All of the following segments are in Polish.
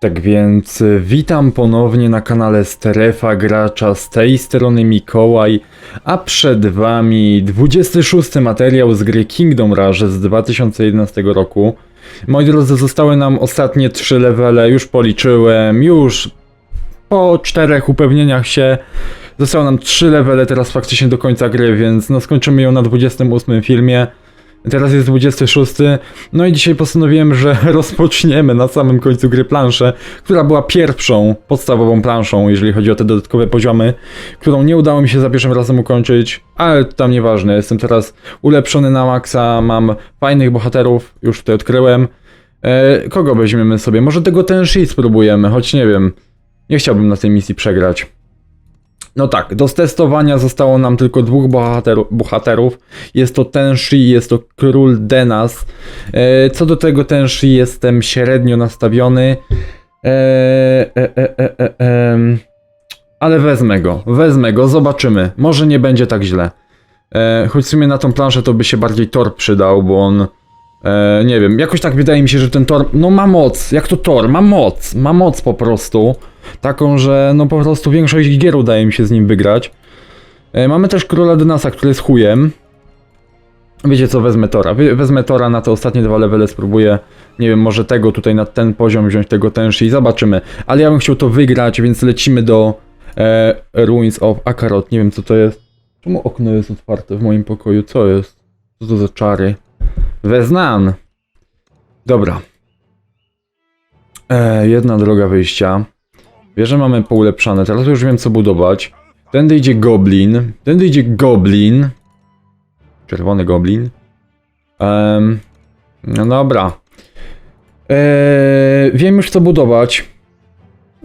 Tak więc y, witam ponownie na kanale Strefa Gracza, z tej strony Mikołaj, a przed wami 26 materiał z gry Kingdom Rush z 2011 roku. Moi drodzy, zostały nam ostatnie 3 levele, już policzyłem, już po czterech upewnieniach się zostało nam 3 levele teraz faktycznie do końca gry, więc no skończymy ją na 28 filmie. Teraz jest 26. No i dzisiaj postanowiłem, że rozpoczniemy na samym końcu gry planszę, która była pierwszą podstawową planszą, jeżeli chodzi o te dodatkowe poziomy, którą nie udało mi się za pierwszym razem ukończyć, ale tam nieważne. Jestem teraz ulepszony na maksa, mam fajnych bohaterów, już tutaj odkryłem. E, kogo weźmiemy sobie? Może tego Tenshi spróbujemy, choć nie wiem. Nie chciałbym na tej misji przegrać. No tak, do testowania zostało nam tylko dwóch bohateru, bohaterów. Jest to Tenshi jest to Król Denas. E, co do tego Tenshi jestem średnio nastawiony. E, e, e, e, e, ale wezmę go, wezmę go, zobaczymy. Może nie będzie tak źle. E, choć w sumie na tą planszę to by się bardziej Thor przydał, bo on... E, nie wiem, jakoś tak wydaje mi się, że ten Thor, no ma moc, jak to Thor, ma moc, ma moc po prostu. Taką, że no po prostu większość gier udaje mi się z nim wygrać. E, mamy też Króla Dynasa, który jest chujem. Wiecie co, wezmę Tora. Wezmę Tora na te ostatnie dwa levele, spróbuję, nie wiem, może tego tutaj na ten poziom wziąć, tego tenszy i zobaczymy. Ale ja bym chciał to wygrać, więc lecimy do e, Ruins of Akarot. Nie wiem co to jest. Czemu okno jest otwarte w moim pokoju? Co jest? Co to za czary? Weznan. Dobra. E, jedna droga wyjścia. Wieże mamy poulepszane, teraz już wiem co budować. Tędy idzie goblin, tędy idzie goblin. Czerwony goblin. Em, no dobra. Eee, wiem już co budować.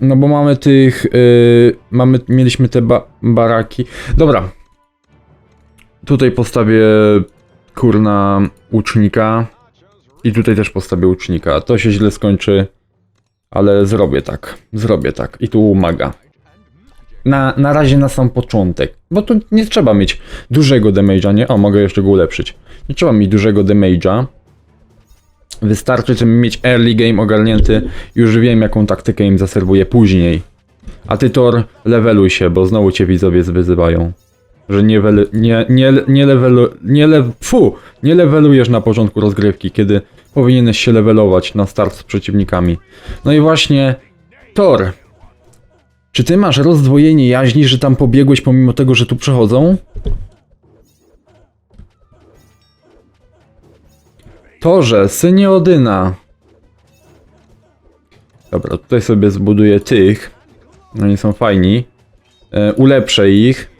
No bo mamy tych, yy, mamy, mieliśmy te ba baraki. Dobra. Tutaj postawię kurna łucznika. I tutaj też postawię łucznika. To się źle skończy. Ale zrobię tak, zrobię tak. I tu maga. Na, na razie na sam początek. Bo tu nie trzeba mieć dużego damage'a, nie? O, mogę jeszcze go ulepszyć. Nie trzeba mieć dużego damage'a. Wystarczy, żeby mieć early game ogarnięty. Już wiem, jaką taktykę im zaserwuję później. A ty, Thor, leveluj się, bo znowu cię widzowie wyzywają. Że nie, wele, nie, nie, nie levelu, nie le, fu, nie levelujesz na początku rozgrywki, kiedy powinieneś się levelować na start z przeciwnikami. No i właśnie, Thor, czy ty masz rozdwojenie jaźni, że tam pobiegłeś pomimo tego, że tu przechodzą? Torze, synie Odyna. Dobra, tutaj sobie zbuduję tych. Oni są fajni. E, ulepszę ich.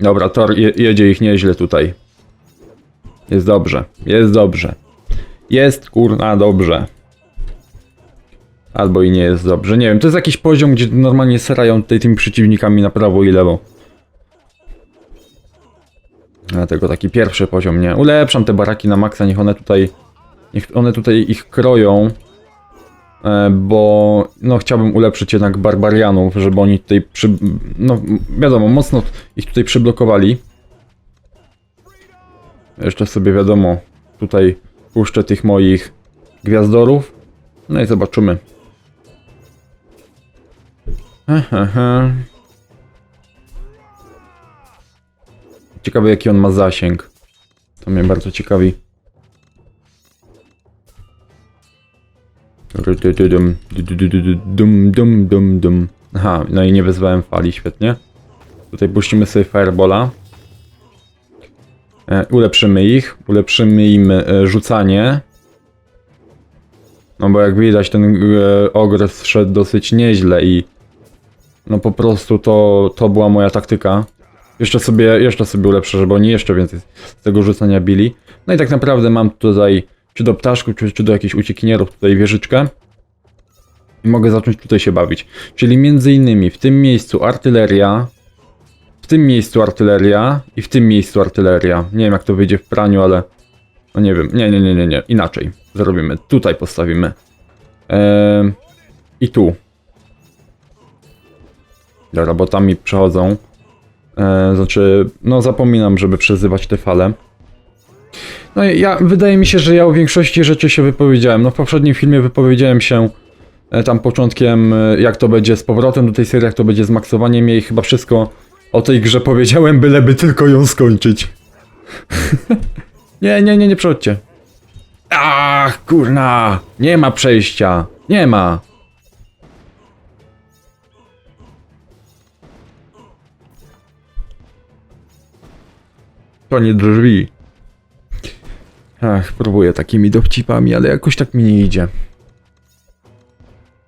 Dobra, Tor je, jedzie ich nieźle tutaj. Jest dobrze, jest dobrze. Jest kurna dobrze. Albo i nie jest dobrze. Nie wiem, to jest jakiś poziom, gdzie normalnie serają tutaj tymi przeciwnikami na prawo i lewo. Dlatego taki pierwszy poziom, nie? Ulepszam te baraki na maksa, niech one tutaj... Niech one tutaj ich kroją. E, bo no chciałbym ulepszyć jednak barbarianów, żeby oni tutaj przy... No wiadomo, mocno ich tutaj przyblokowali. Jeszcze sobie wiadomo, tutaj puszczę tych moich gwiazdorów. No i zobaczymy. Hehehe. Ciekawe jaki on ma zasięg. To mnie bardzo ciekawi. Dum, dum, dum, dum. Aha, no i nie wezwałem fali, świetnie. Tutaj puścimy sobie Firebola. E, ulepszymy ich, ulepszymy im e, rzucanie. No bo jak widać ten e, szedł dosyć nieźle i no po prostu to, to była moja taktyka. Jeszcze sobie, jeszcze sobie ulepszę, żeby oni jeszcze więcej z tego rzucania bili. No i tak naprawdę mam tutaj czy do ptaszków, czy, czy do jakichś uciekinierów tutaj wieżyczkę. Mogę zacząć tutaj się bawić. Czyli między innymi w tym miejscu artyleria, w tym miejscu artyleria i w tym miejscu artyleria. Nie wiem jak to wyjdzie w praniu, ale no nie wiem. Nie, nie, nie, nie, nie. Inaczej zrobimy. Tutaj postawimy. Eee, I tu. Dobra, bo tam mi przechodzą. Eee, znaczy, no zapominam, żeby przezywać te fale. No ja, wydaje mi się, że ja o większości rzeczy się wypowiedziałem. No w poprzednim filmie wypowiedziałem się tam początkiem, e, jak to będzie z powrotem do tej serii, jak to będzie z maksowaniem jej, chyba wszystko o tej grze powiedziałem, byleby tylko ją skończyć. nie, nie, nie, nie przechodźcie. Ach, kurna, nie ma przejścia, nie ma. To nie drzwi. Ach, próbuję takimi dowcipami, ale jakoś tak mi nie idzie.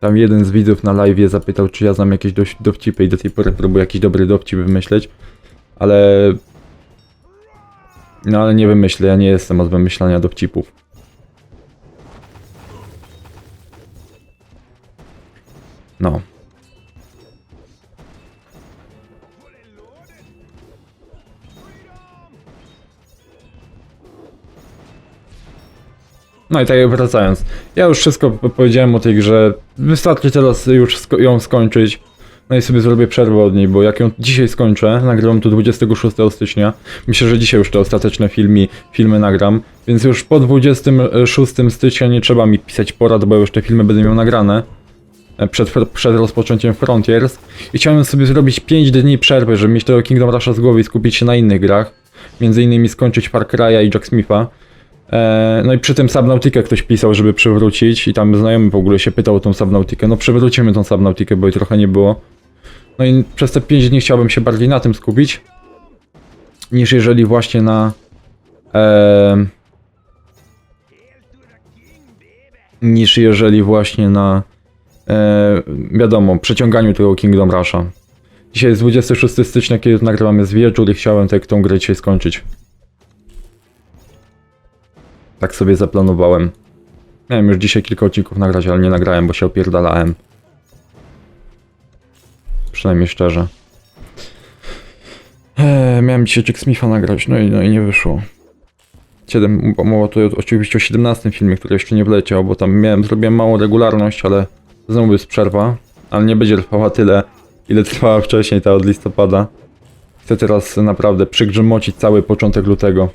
Tam jeden z widzów na live zapytał, czy ja znam jakieś dość dowcipy i do tej pory próbuję jakiś dobry dowcip wymyśleć, ale... No ale nie wymyślę, ja nie jestem od wymyślania dowcipów. No. No i tak wracając, ja już wszystko powiedziałem o tej grze, wystarczy teraz już ją skończyć, no i sobie zrobię przerwę od niej, bo jak ją dzisiaj skończę, nagrywam to 26 stycznia, myślę, że dzisiaj już te ostateczne filmy, filmy nagram, więc już po 26 stycznia nie trzeba mi pisać porad, bo już te filmy będę miał nagrane e, przed, przed rozpoczęciem Frontiers. I chciałem sobie zrobić 5 dni przerwy, żeby mieć tego Kingdom Rusha z głowy i skupić się na innych grach, między innymi skończyć Far Cry'a i Jack Smitha. E, no i przy tym Subnautikę ktoś pisał, żeby przywrócić i tam znajomy w ogóle się pytał o tą Subnautikę. No przywrócimy tą Subnautikę, bo jej trochę nie było. No i przez te 5 dni chciałbym się bardziej na tym skupić, niż jeżeli właśnie na... E, niż jeżeli właśnie na... E, wiadomo, przeciąganiu tego Kingdom Rusha. Dzisiaj jest 26 stycznia, kiedy nagrywam jest wieczór i chciałem tak tą grę dzisiaj skończyć. Tak sobie zaplanowałem. Miałem już dzisiaj kilka odcinków nagrać, ale nie nagrałem, bo się opierdalałem. Przynajmniej szczerze. Eee, miałem dzisiaj Jack Smitha nagrać, no i, no i nie wyszło. 7, bo mowa tu oczywiście o 17 filmie, który jeszcze nie wleciał, bo tam miałem, zrobiłem małą regularność, ale znowu jest przerwa. Ale nie będzie trwała tyle, ile trwała wcześniej ta od listopada. Chcę teraz naprawdę przygrzmocić cały początek lutego.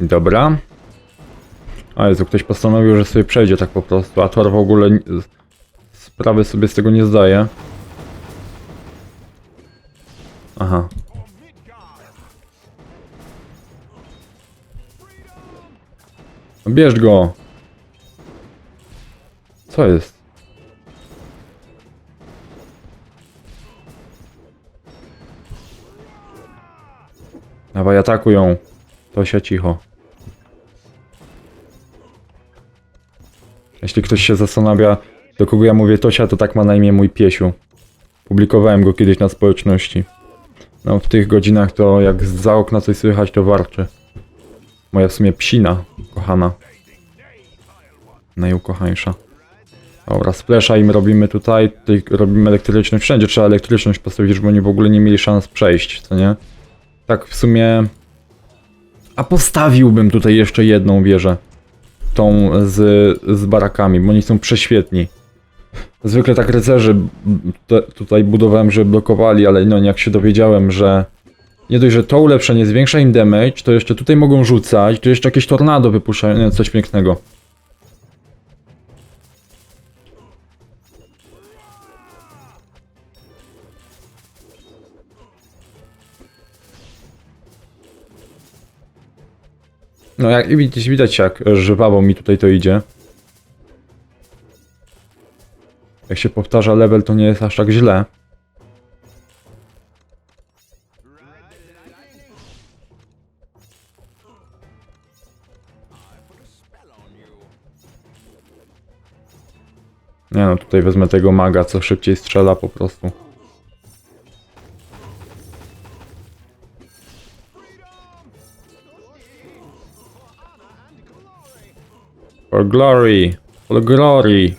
Dobra. A Jezu, ktoś postanowił, że sobie przejdzie tak po prostu, a w ogóle sprawy sobie z tego nie zdaje. Aha. Bierz go! Co jest? Dawaj, atakują. To się cicho. Jeśli ktoś się zastanawia, do kogo ja mówię Tosia, to tak ma na imię mój piesiu. Publikowałem go kiedyś na społeczności. No, w tych godzinach to jak za okna coś słychać, to warczy. Moja w sumie psina, kochana. Najukochańsza. Dobra, splasha im robimy tutaj, tutaj robimy elektryczność. Wszędzie trzeba elektryczność postawić, żeby oni w ogóle nie mieli szans przejść, co nie? Tak w sumie... A postawiłbym tutaj jeszcze jedną wieżę. Tą z, z barakami, bo oni są prześwietni. Zwykle tak rycerzy te, tutaj budowałem, żeby blokowali, ale no jak się dowiedziałem, że nie dość, że to ulepszenie zwiększa im damage, to jeszcze tutaj mogą rzucać, to jeszcze jakieś tornado wypuszczają, coś pięknego. No jak widać, widać jak żwawo mi tutaj to idzie. Jak się powtarza level, to nie jest aż tak źle. Nie no, tutaj wezmę tego maga, co szybciej strzela po prostu. For glory! For glory!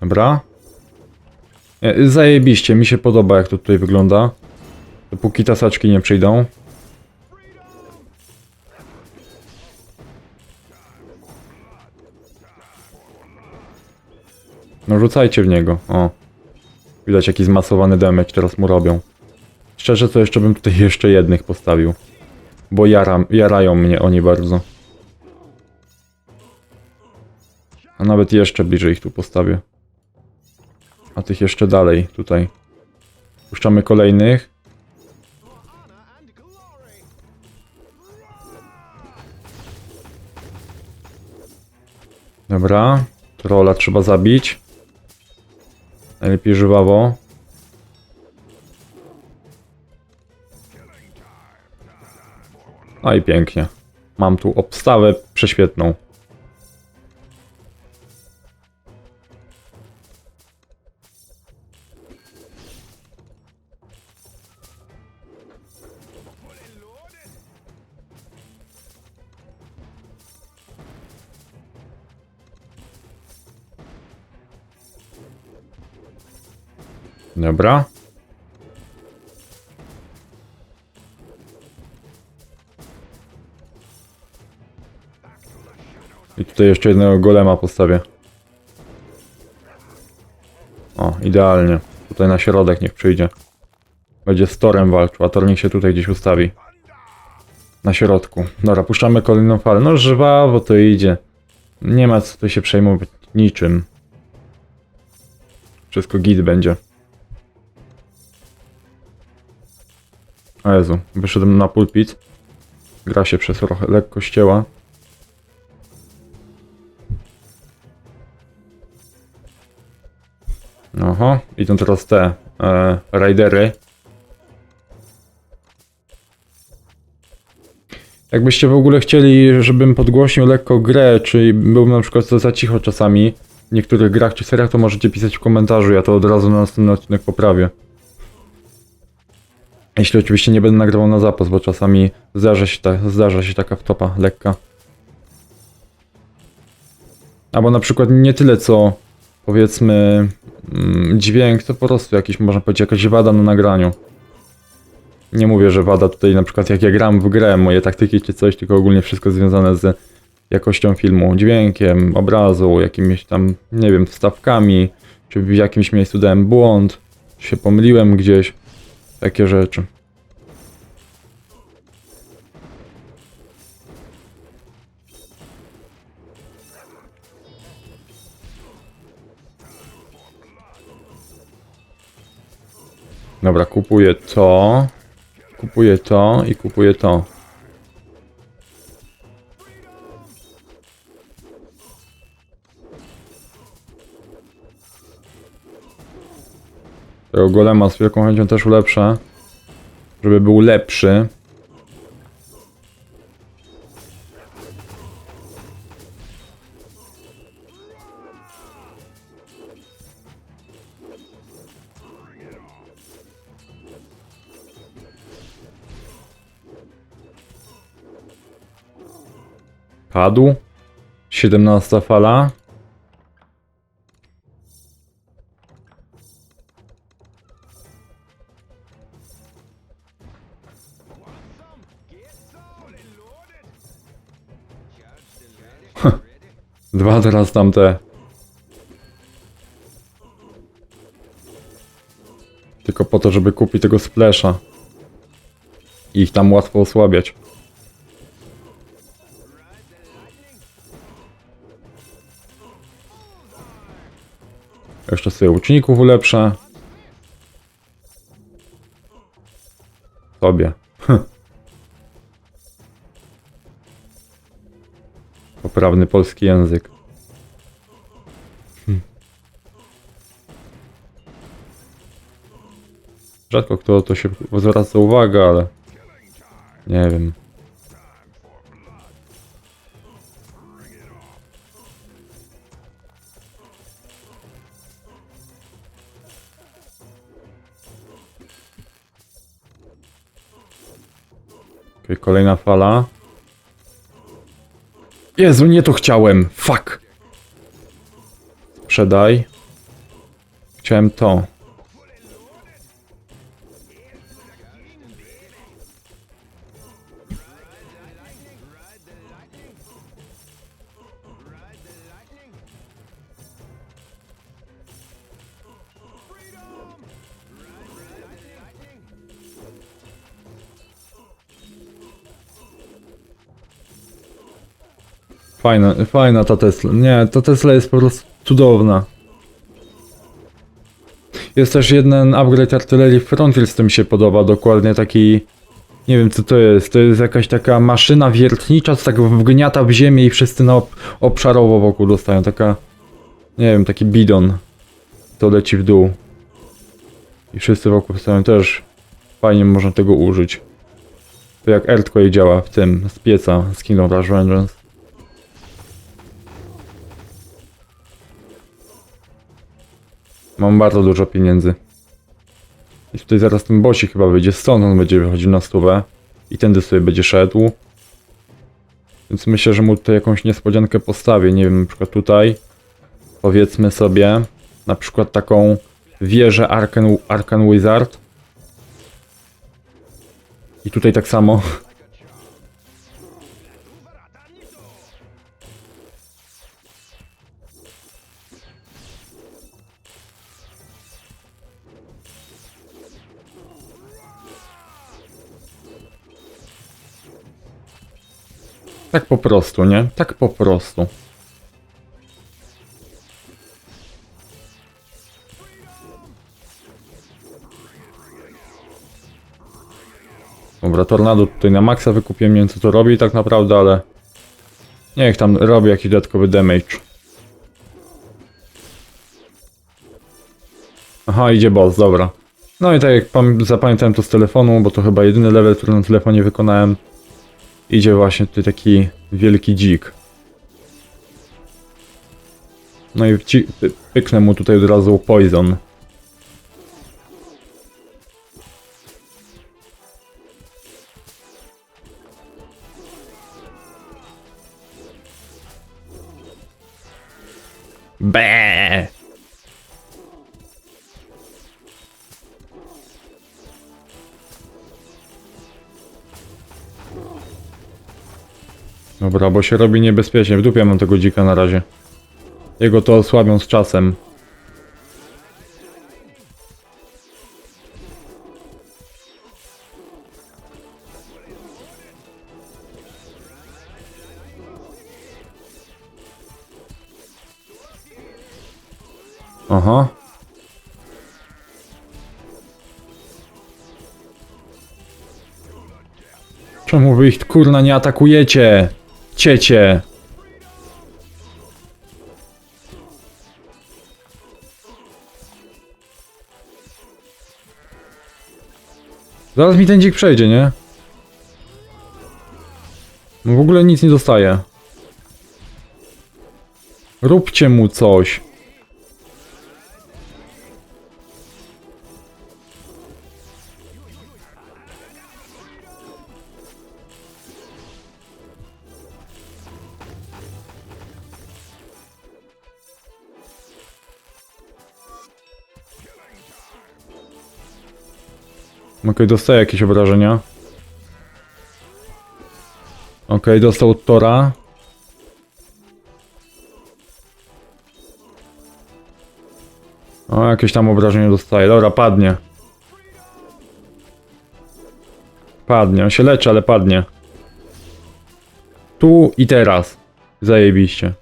Dobra. E, Zajebiście, mi się podoba jak to tutaj wygląda. Dopóki tasaczki nie przyjdą. No rzucajcie w niego, o. Widać jaki zmasowany damage teraz mu robią. Szczerze to jeszcze bym tutaj jeszcze jednych postawił. Bo jara, jarają mnie oni bardzo. A nawet jeszcze bliżej ich tu postawię. A tych jeszcze dalej, tutaj. Puszczamy kolejnych. Dobra. Trolla trzeba zabić. Najlepiej żywawo. No i pięknie. Mam tu obstawę prześwietną. Dobra. I tutaj jeszcze jednego golema postawię. O, idealnie. Tutaj na środek niech przyjdzie. Będzie z Torem walczył, a Tor się tutaj gdzieś ustawi. Na środku. Dobra, puszczamy kolejną falę. No żwawo to idzie. Nie ma co tu się przejmować niczym. Wszystko git będzie. O wyszedłem na pulpit. Gra się przez trochę lekko ścięła. Oho, idą teraz te e, raidery. Jakbyście w ogóle chcieli, żebym podgłośnił lekko grę, czy byłbym na przykład za cicho czasami w niektórych grach czy seriach, to możecie pisać w komentarzu, ja to od razu na następny odcinek poprawię. Jeśli oczywiście nie będę nagrywał na zapas, bo czasami zdarza się, ta, zdarza się taka wtopa lekka. Albo na przykład nie tyle co powiedzmy mm, dźwięk, to po prostu jakiś można powiedzieć jakaś wada na nagraniu. Nie mówię, że wada tutaj na przykład jak ja gram w grę, moje taktyki czy coś, tylko ogólnie wszystko związane z jakością filmu, dźwiękiem, obrazu, jakimiś tam, nie wiem, wstawkami, czy w jakimś miejscu dałem błąd, czy się pomyliłem gdzieś. Takie rzeczy. Dobra, kupuję to. Kupuję to i kupuję to. Tego golema z wielką chęcią też ulepszę. Żeby był lepszy. Padł. 17 fala. Teraz tamte. Tylko po to, żeby kupić tego splasha. I ich tam łatwo osłabiać. Jeszcze sobie łuczników ulepszę. Sobie. Poprawny polski język. Rzadko kto to się zwraca uwagę, ale nie wiem. Okej, kolejna fala. Jezu, nie to chciałem. Fuck. Sprzedaj. Chciałem to. Fajna, fajna ta Tesla. Nie, ta Tesla jest po prostu cudowna. Jest też jeden upgrade artylerii Frontier, z tym mi się podoba, dokładnie taki... Nie wiem co to jest, to jest jakaś taka maszyna wiertnicza, co tak wgniata w ziemię i wszyscy na ob obszarowo wokół dostają, taka... Nie wiem, taki bidon. To leci w dół. I wszyscy wokół dostają też... Fajnie można tego użyć. To jak Earthquake działa w tym, z pieca, z Kingdom Rush Vengeance. Mam bardzo dużo pieniędzy. I tutaj zaraz ten bosik chyba wyjdzie stąd, on będzie wychodził na stówę. I tędy sobie będzie szedł. Więc myślę, że mu tutaj jakąś niespodziankę postawię. Nie wiem, na przykład tutaj. Powiedzmy sobie, na przykład taką wieżę Arkan Wizard. I tutaj tak samo. Tak po prostu, nie? Tak po prostu. Dobra, tornado tutaj na maksa wykupiłem, nie wiem co to robi tak naprawdę, ale... Niech tam robi jakiś dodatkowy damage. Aha, idzie boss, dobra. No i tak jak pam- zapamiętałem to z telefonu, bo to chyba jedyny level, który na telefonie wykonałem. Idzie właśnie tutaj taki wielki dzik. No i pyknę mu tutaj od razu poison. Dobra, bo się robi niebezpiecznie. W dupie mam tego dzika na razie. Jego to osłabią z czasem. Aha. Czemu wy ich kurna nie atakujecie? Ciecie. Zaraz mi ten dzik przejdzie, nie? W ogóle nic nie dostaje. Róbcie mu coś. Okej, dostaje jakieś obrażenia. Okej, dostał od Tora. O, jakieś tam obrażenia dostaje. Dobra, padnie. Padnie, on się leczy, ale padnie. Tu i teraz. Zajebiście.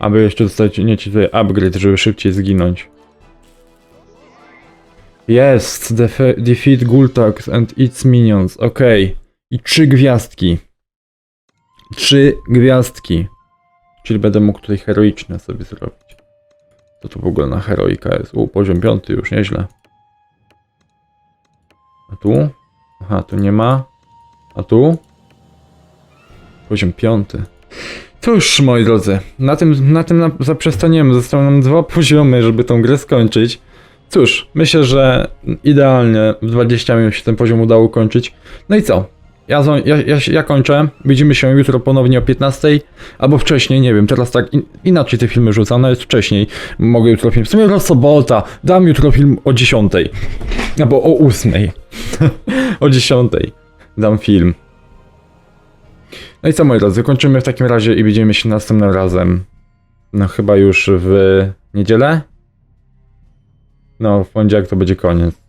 Aby jeszcze dostać, nie ci tutaj upgrade, żeby szybciej zginąć. Jest! Defe defeat Gultax and its minions. Okej. I trzy gwiazdki. Trzy gwiazdki. Czyli będę mógł tutaj heroiczne sobie zrobić. Co tu w ogóle na heroika jest? U, poziom piąty już, nieźle. A tu? Aha, tu nie ma. A tu? Poziom piąty. Cóż, moi drodzy, na tym, na tym zaprzestaniemy. Zostały nam dwa poziomy, żeby tą grę skończyć. Cóż, myślę, że idealnie w 20 minut się ten poziom udało kończyć. No i co? Ja, ja, ja, ja kończę. Widzimy się jutro ponownie o 15, albo wcześniej, nie wiem, teraz tak in, inaczej te filmy rzucam, nawet wcześniej mogę jutro film. W sumie jutro sobota, dam jutro film o 10, albo o 8, o 10 dam film. No i co moi drodzy, kończymy w takim razie i widzimy się następnym razem. No chyba już w niedzielę? No, w poniedziałek to będzie koniec.